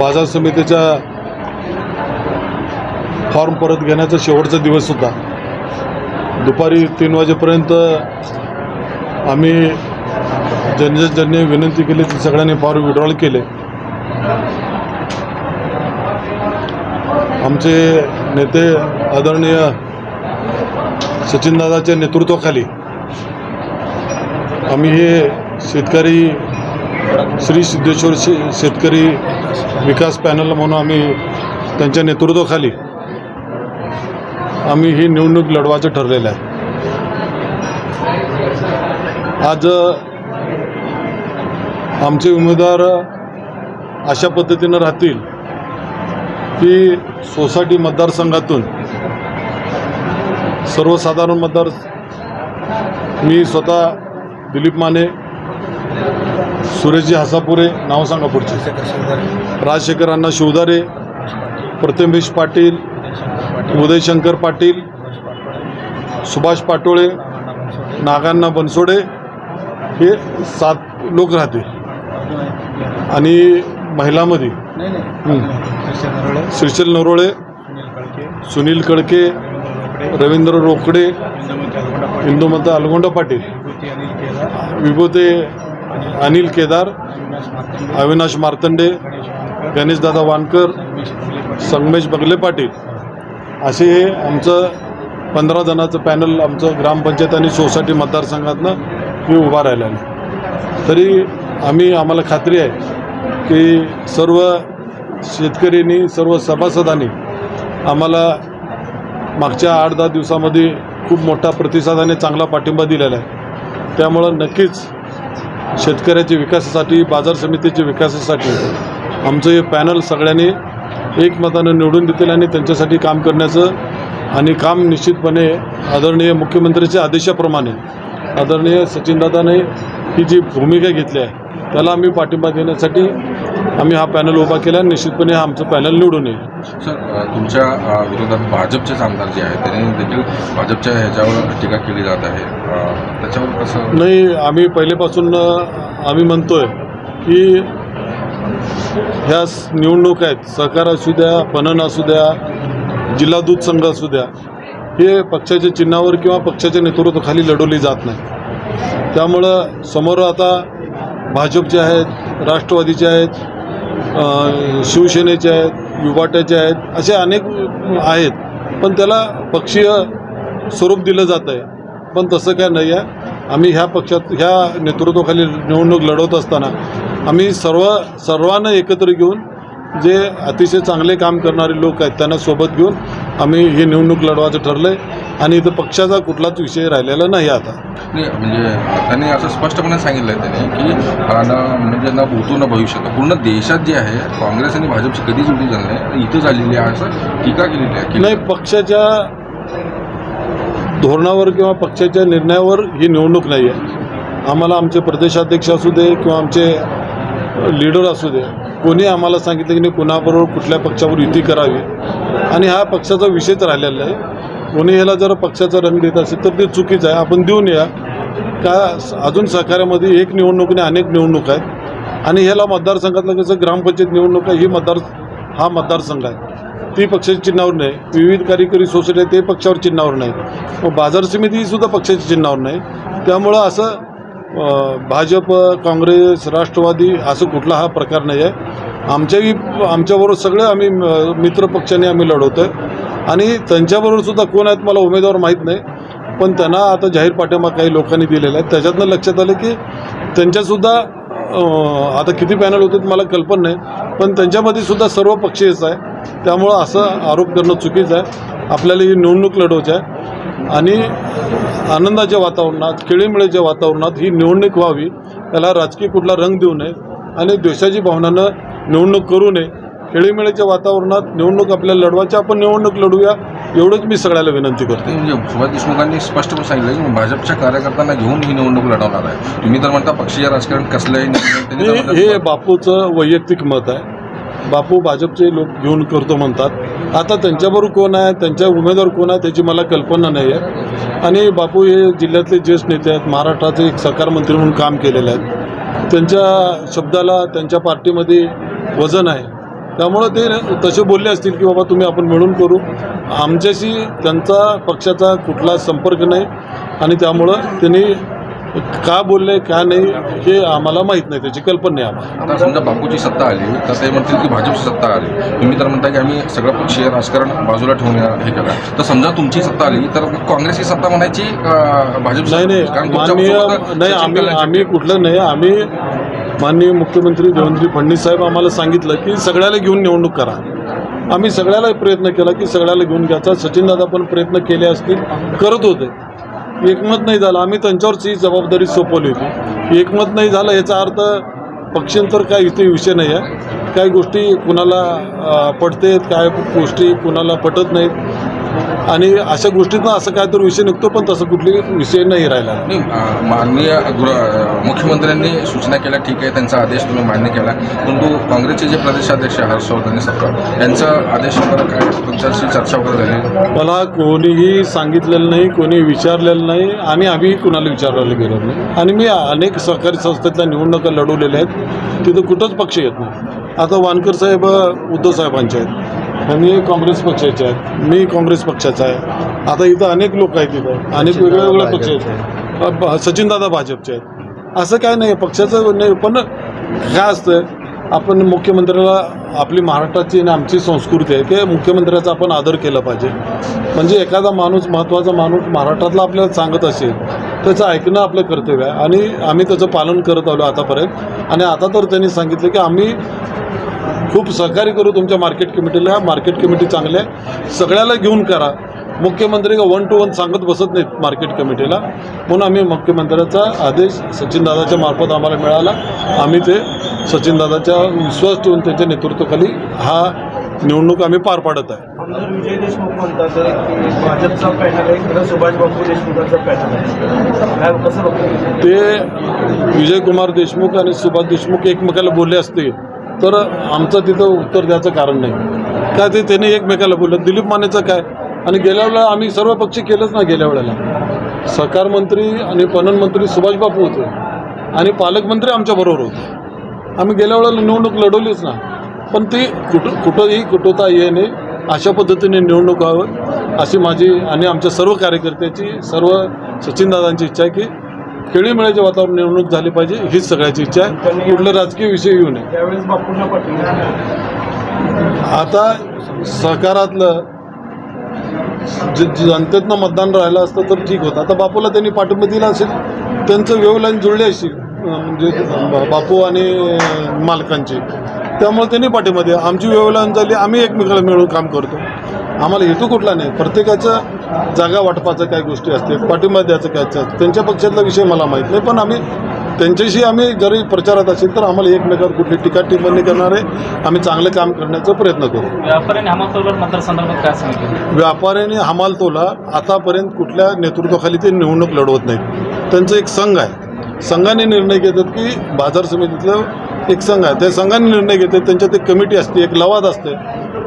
बाजार समितीचा फॉर्म परत घेण्याचा शेवटचा दिवस होता दुपारी तीन वाजेपर्यंत आम्ही ज्यांनी ज्यांनी विनंती केली ती सगळ्यांनी फॉर्म विड्रॉल केले. आमचे नेते आदरणीय सचिनदादाच्या नेतृत्वाखाली आम्ही हे शेतकरी श्री सिद्धेश्वर शे शेतकरी विकास पॅनल म्हणून आम्ही त्यांच्या नेतृत्वाखाली आम्ही ही निवडणूक लढवायचं ठरलेलं आहे. आज आमचे उमेदवार अशा पद्धतीनं राहतील की सोसायटी मतदारसंघातून सर्वसाधारण मतदार मी स्वतः दिलीप माने सुरेशजी हसापुरे नाव सांगा पुढचे. राजशेखर अण्णा शिवदारे प्रथमेश पाटील उदयशंकर पाटील सुभाष पाटोळे नागांना बनसोडे हे सात लोक राहतील. आणि महिलामध्ये. श्रीशैल नरोळे सुनील कळके. रवींद्र रोकडे इंदुमंत अलगोंडा पाटील. विभूते अनिल केदार अविनाश मार्तंडे गणेशदादा वानकर संगमेश बगले पाटील. असे हे आमचं पंधरा जणांचं पॅनल आमचं ग्रामपंचायत आणि सोसायटी मतदारसंघातनं मी उभा राहिला आहे. तरी आम्ही आम्हाला खात्री आहे की सर्व शेतकऱ्यांनी सर्व सभासदांनी आम्हाला मागच्या आठ दहा दिवसामध्ये खूप मोठा प्रतिसादाने चांगला पाठिंबा दिलेला आहे. त्यामुळं नक्कीच शेतकऱ्याच्या विकासासाठी बाजार समितीच्या विकासासाठी आमचं हे पॅनल सगळ्यांनी एकमतानं निवडून देतील आणि त्यांच्यासाठी काम करण्याचं आणि काम निश्चितपणे आदरणीय मुख्यमंत्र्यांच्या आदेशाप्रमाणे आदरणीय सचिनदादाने ही जी भूमिका घेतली आहे त्याला आम्ही पाठिंबा देण्यासाठी आम्ही हा पॅनल उभा केला आणि निश्चितपणे हा आमचं पॅनल निवडून येईल. सर तुमच्या विरोधात भाजपचेच आमदार जे आहेत त्यांनी देखील भाजपच्या ह्याच्यावर टीका केली जात आहे. त्याच्यावर कसं नाही आम्ही पहिलेपासून आम्ही म्हणतोय की ह्या निवडणूक आहेत. सहकार असू द्या पणन असू द्या जिल्हा दूध संघ असू द्या हे पक्षाच्या चिन्हावर किंवा पक्षाच्या नेतृत्वाखाली लढवली जात नाही. त्यामुळं समोर आता भाजपचे आहेत राष्ट्रवादीचे आहेत शिवसेनेचे आहेत युवाट्याचे आहेत असे अनेक आहेत. पण त्याला पक्षीय स्वरूप दिलं जात आहे. पण तसं काय नाही आहे. आम्ही ह्या पक्षात ह्या नेतृत्वाखाली निवडणूक लढवत असताना आम्ही सर्व सर्वांना एकत्र घेऊन जे अतिशय चांगले काम करणारे लोक आहेत त्यांना सोबत घेऊन आम्ही ही निवडणूक लढवायचं ठरलं आहे आणि इथं पक्षाचा कुठलाच विषय राहिलेला नाही आता. नाही म्हणजे त्यांनी असं स्पष्टपणे सांगितलं आहे त्यांनी की हा ना म्हणजे ना भूतो ना भविष्य. पूर्ण देशात जे आहे काँग्रेस आणि भाजपची कधीच युती झाली नाही. इथं झालेली आहे असं टीका केलेली आहे. की नाही पक्षाच्या धोरणावर किंवा पक्षाच्या निर्णयावर ही निवडणूक नाही आहे. आम्हाला आमचे प्रदेशाध्यक्ष असू दे किंवा आमचे लीडर असू दे कोणी आम्हाला सांगितलं की नाही कुणाबरोबर कुठल्या पक्षावर युती करावी. आणि हा पक्षाचा विषयच राहिलेला आहे. कोणी ह्याला जर पक्षाचा रंग देत असेल तर ते चुकीचं आहे. आपण देऊन या. का अजून सहकार्यामध्ये एक निवडणूक नाही अनेक निवडणूक आहेत. आणि ह्याला मतदारसंघातलं कसं ग्रामपंचायत निवडणूक आहे ही मतदार हा मतदारसंघ आहे. ती पक्षाच्या चिन्हावर नाही. विविध कार्यकारी सोसायटी आहे ते पक्षावर चिन्हावर नाही. मग बाजार समिती पक्षाच्या चिन्हावर नाही. त्यामुळं असं भाजप काँग्रेस राष्ट्रवादी असं कुठला हा प्रकार नाही आहे आमच्याही आमच्याबरोबर सगळे आम्ही मित्रपक्षाने मित्र पक्षाने आम्ही लढवतो आहे आणि त्यांच्याबरोबर सुद्धा कोण आहेत मला उमेदवार माहीत नाही. पण त्यांना आता जाहीर पाठिंबा काही लोकांनी दिलेला आहे. त्याच्यातनं लक्षात आलं की त्यांच्यासुद्धा आता किती पॅनल होते मला कल्पना नाही. पण त्यांच्यामध्ये सुद्धा सर्व पक्षीयच आहे. त्यामुळं असं आरोप करणं चुकीचं आहे. आपल्याला ही निवडणूक लढवायची आहे. आणि आनंदाच्या वातावरणात खेळीमेळीच्या वातावरणात ही निवडणूक व्हावी. त्याला राजकीय कुठला रंग देऊ नये. आणि द्वेषाची भावनानं निवडणूक करू नये. खेळीमेळीच्या वातावरणात निवडणूक आपल्याला लढवायची आपण निवडणूक लढूया एवढंच मी सगळ्याला विनंती करतो. म्हणजे सुभाष देशमुखांनी स्पष्टपणे सांगितलं की भाजपच्या कार्यकर्त्यांना घेऊन ही निवडणूक लढवणार आहे. तुम्ही तर म्हणता पक्षीय राजकारण कसलंही हे हे बापूचं वैयक्तिक मत आहे. बापू भाजपचे लोक घेऊन करतो म्हणतात. आता त्यांच्याबरोबर कोण आहे त्यांच्या उमेदवार कोण आहे त्याची मला कल्पना नाही आहे. आणि बापू हे जिल्ह्यातले ज्येष्ठ नेते आहेत महाराष्ट्राचे एक सहकार मंत्री म्हणून काम केलेले आहेत. त्यांच्या शब्दाला त्यांच्या पार्टीमध्ये वजन आहे. त्यामुळं ते तसे बोलले असतील की बाबा तुम्ही आपण मिळून करू. आमच्याशी त्यांचा पक्षाचा कुठला संपर्क नाही आणि त्यामुळं त्यांनी का बोलले का नाही हे आम्हाला माहीत नाही त्याची कल्पना नाही आम्हाला. आता समजा बापूची सत्ता आली तर ते म्हणतील की भाजपची सत्ता आली. तुम्ही तर म्हणता की आम्ही सगळं पक्षीय राजकारण बाजूला ठेवून या- हे करा. तर समजा तुमची सत्ता आली तर काँग्रेसची सत्ता म्हणायची का भाजपची नाही नाही आम्ही आम्ही कुठलं नाही आम्ही माननीय मुख्यमंत्री देवेंद्र फडणवीस साहेब आम्हाला सांगितलं की सगळ्याला घेऊन निवडणूक करा. आम्ही सगळ्याला प्रयत्न केला की सगळ्याला घेऊन घ्यायचा. सचिनदादा पण प्रयत्न केले असतील. करत होते. एकमत नाही झालं. आम्ही त्यांच्यावरच ही जबाबदारी सोपवली होती. एकमत नाही झालं याचा अर्थ पक्षांतर काय इथे विषय नाही आहे. काही गोष्टी कुणाला पटतेत काय गोष्टी कुणाला पटत नाहीत. आणि अशा गोष्टीतनं असं काय तर विषय निघतो पण तसं कुठली विषय नाही राहिला. नाही माननीय मुख्यमंत्र्यांनी सूचना केल्या ठीक आहे त्यांचा आदेश तुम्ही मान्य केला. परंतु काँग्रेसचे जे प्रदेशाध्यक्ष हर्षवर्धन सत्ता यांचा आदेश वगैरे काय? तुमच्याशी चर्चा वगैरे झाली. मला कोणीही सांगितलेलं नाही कोणी विचारलेलं नाही आणि आम्ही कुणाला विचारायला गेलो नाही. आणि मी अनेक सहकारी संस्थेतल्या निवडणुका लढवलेल्या आहेत. तिथं कुठंच पक्ष येत नाही. आता वानकर साहेब उद्धव साहेबांचे आहेत. आणि काँग्रेस पक्षाचे आहेत. मी काँग्रेस पक्षाचा आहे. आता इथं अनेक लोक आहेत इथं. अनेक वेगवेगळे पक्ष आहेत. सचिनदादा भाजपचे आहेत. असं काय नाही पक्षाचं नाही पण काय असतं आपण मुख्यमंत्र्याला आपली महाराष्ट्राची आणि आमची संस्कृती आहे की मुख्यमंत्र्याचा आपण आदर केला पाहिजे. म्हणजे एखादा माणूस महत्त्वाचा माणूस महाराष्ट्रातला आपल्याला सांगत असेल त्याचं ऐकणं आपलं कर्तव्य आहे. आणि आम्ही त्याचं पालन करत आलो आतापर्यंत. आणि आता तर त्यांनी सांगितलं की आम्ही खूप सहकार्य करू तुमच्या मार्केट कमिटीला मार्केट कमिटी चांगली आहे. सगळ्याला घेऊन करा. मुख्यमंत्री का वन टू वन सांगत बसत नाहीत मार्केट कमिटीला म्हणून आम्ही मुख्यमंत्र्याचा आदेश सचिनदादाच्या मार्फत आम्हाला मिळाला. आम्ही ते सचिनदादाच्या विश्वास ठेवून त्यांच्या नेतृत्वाखाली हा निवडणूक आम्ही पार पाडत आहे. विजय देशमुख म्हणतात की भाजपचा पॅनल आहे खरं सुभाष बाबू देशमुखांचा पॅनल आहे. काय कसं बघतो? ते विजयकुमार देशमुख आणि सुभाष देशमुख एकमेकाला बोलले असते तर आमचं तिथं उत्तर द्यायचं कारण नाही. काय ते त्यांनी एकमेकाला बोललं दिलीप मानेचं काय? आणि गेल्या वेळेला आम्ही सर्व पक्ष केलंच ना गेल्या वेळेला. सहकार मंत्री आणि पणन मंत्री सुभाषबापू होते. आणि पालकमंत्री आमच्याबरोबर होते. आम्ही गेल्या वेळेला निवडणूक लढवलीच ना. पण ती कुठं कुठंही कुठवता येणे अशा पद्धतीने निवडणूक व्हावं अशी माझी आणि आमच्या सर्व कार्यकर्त्याची सर्व सचिनदादांची इच्छा आहे की खेळीमेळ्याचे वातावरण निवडणूक झाली पाहिजे हीच सगळ्याची इच्छा आहे. कुठलं राजकीय विषय येऊ नये. आता सहकारातलं जे जनतेतनं मतदान राहिलं असतं तर ठीक होतं. आता बापूला त्यांनी पाठिंबा दिला असेल त्यांचं वेवलाईन जुळली असेल अं, म्हणजे बापू आणि मालकांची. त्यामुळे त्यांनी पाठिंबा दिला. आमची वेवलाईन झाली आम्ही एकमेकाला मिळून काम करतो. आम्हाला हेतू कुठला नाही. प्रत्येकाच्या जागा वाटपाचं काय गोष्टी असते पाठिंबा द्यायचं काय असतं. त्यांच्या पक्षातला विषय मला माहीत नाही पण आम्ही त्यांच्याशी आम्ही जरी प्रचारात असेल तर आम्हाला एकमेकावर कुठली टीका टिप्पणी करणार आम्ही चांगलं काम करण्याचा प्रयत्न करू. व्यापाऱ्यांनी हमाल मतदारसंदर्भात काय सांगितलं व्यापाऱ्यांनी हमाल तोला आतापर्यंत कुठल्या नेतृत्वाखाली ते निवडणूक लढवत नाहीत. त्यांचं एक संघ आहे. संघाने निर्णय घेतात की बाजार समितीतलं एक संघ आहे. त्या संघाने निर्णय घेतात त्यांच्यात एक कमिटी असते एक लवाद असते.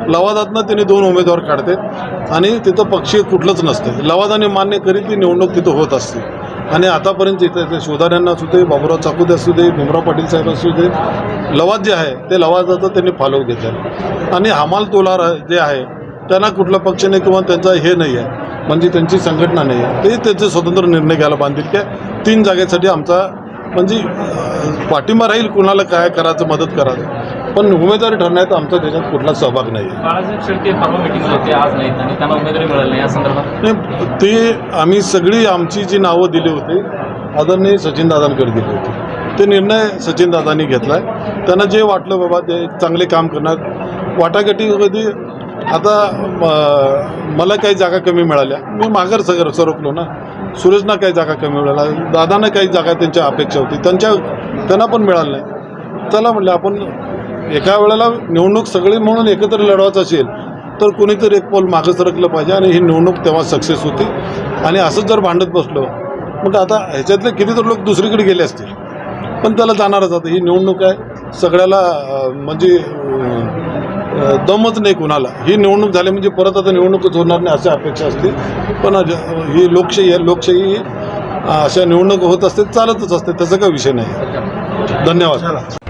लवादातनं त्यांनी दोन उमेदवार काढतात आणि तिथं पक्षी कुठलंच नसते. लवादाने मान्य करीत ती निवडणूक तिथं होत असते. आणि आतापर्यंत इथे ते शोधाऱ्यांना असू दे बाबुराव चाकूदे असू दे भीमराव पाटील साहेब असू दे लवाद जे आहे ते लवादाचं त्यांनी फॉलो घेतात आणि हमाल तोलार जे आहे त्यांना कुठल्या पक्ष नाही किंवा त्यांचा हे नाही आहे. म्हणजे त्यांची संघटना नाही आहे. ते त्याचे स्वतंत्र निर्णय घ्यायला बांधील की तीन जागेसाठी आमचा म्हणजे पाठिंबा राहील कुणाला काय करायचं मदत करायचं पण उमेदवारी ठरण्यात आमचा त्याच्यात कुठला सहभाग नाही. आहे बाळासाहेब शेळके परवा मिटिंगला होते आज नाहीत आणि त्यांना उमेदवारी मिळाली नाही. या संदर्भात नाही ते आम्ही सगळी आमची जी नावं दिली होती आदरणीय सचिनदादांकडे दिली होती. ते निर्णय सचिनदादांनी घेतला आहे त्यांना जे वाटलं बाबा ते चांगले काम करणार. वाटाघाटी कधी आता मला काही जागा कमी मिळाल्या. मी माघार सर सरकलो ना. सूरजना काही जागा कमी मिळाला दादांना काही जागा त्यांच्या अपेक्षा होती. त्यांच्या त्यांना पण मिळालं नाही. चला म्हटलं आपण एका वेळेला निवडणूक सगळी म्हणून एकत्र लढवायचं असेल तर कुणीतरी एक पोल मागं सरकलं पाहिजे आणि ही निवडणूक तेव्हा सक्सेस होती. आणि असंच जर भांडत बसलो मग आता ह्याच्यातले कितीतरी लोक दुसरीकडे गेले असतील. पण त्याला जाणारच आता. ही निवडणूक आहे. सगळ्याला म्हणजे दमच नाही कुणाला. ही निवडणूक झाली म्हणजे परत आता निवडणूकच होणार नाही अशी अपेक्षा असते. पण ही लोकशाही आहे. लोकशाही अशा निवडणूक होत असते चालतच असते. त्याचा काही विषय नाही. धन्यवाद.